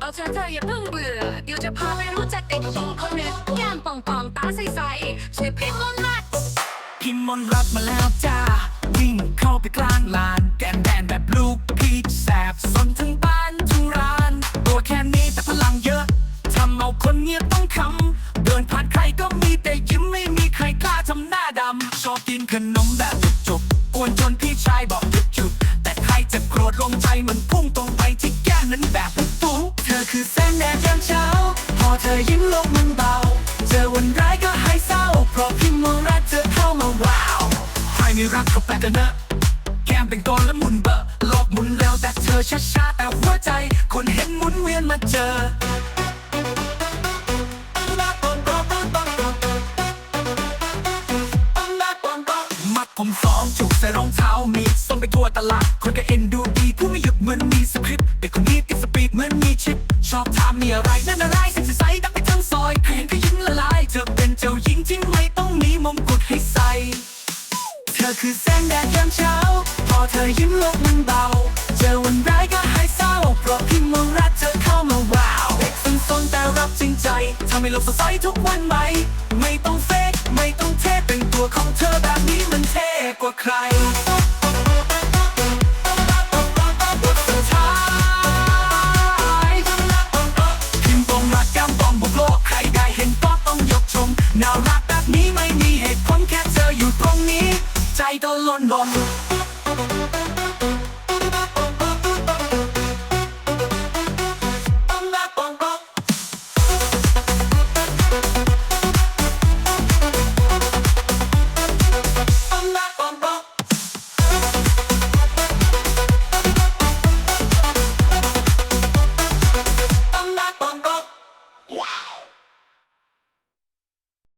เอาเธอเธออย่าเพิ่งเบื่อเดี๋ยวจะพาไปรู้จักเด็กหญิงคนหนึ่งแก้มป่องๆตาใสๆชื่อพิมพ์มนต์รัตพิมมนต์รักมาแล้วจ้า วิ่งเข้าไปกลางลาน แกนแดนแบบลูกพีชแสบสนทั้งบ้านทั้งร้าน ตัวแค่นี้แต่พลังเยอะ ทำเอาคนเงียบต้องคำ เดินผ่านใครก็มีแต่ยิ้มไม่มีใครกล้าทำหน้าดำ ชอบกินขนมแบบจุกๆกวนจนพี่ชายบอกหยุดหยุ คือแสงแดดยามเช้า พอเธอยิ้มโลกมันเบา เจอวันร้ายก็หายเศร้า เพราะพิมมองรักเธอเข้ามาว้าวใครไม่รักก็แปลกนนะแก้มเป็นตัวแล้วหมุนเบอร์โลกหมุนแล้วแต่เธอช้าๆแต่หัวใจ คนเห็นหมุนเวียนมาเจอมัดผมสองจุกใส่รองเท้ามีส้มไปทั่วตลาด คนก็เอ็นดูดีพูดไม่หยุดเหมือนมีสคริปต์เด็กคนนี้ อบถามมีอะไรนั่นอะไรเซ็กซี่ใสดักไปทั้งซอยใครเห็นก็ยิ้มละลายเธอเป็นเจ้าหญิงที่ไม่ต้องมีมงกุฎให้ใส่เธอคือแสงแดดยามเช้า พอเธอยิ้มโลกมันเบา เจอวันร้ายก็หายเศร้าเพราะพิมพ์มองรักเธอเข้ามาว้าวเด็กสนๆแต่รับจริงใจทำให้โลกสดใสทุกวันไหม ไม่ต้องเฟกไม่ต้องเทเป็นตัวของเธอแบบนี้มันเท่กว่าใคร ตรงนี้ ใจตะลนลม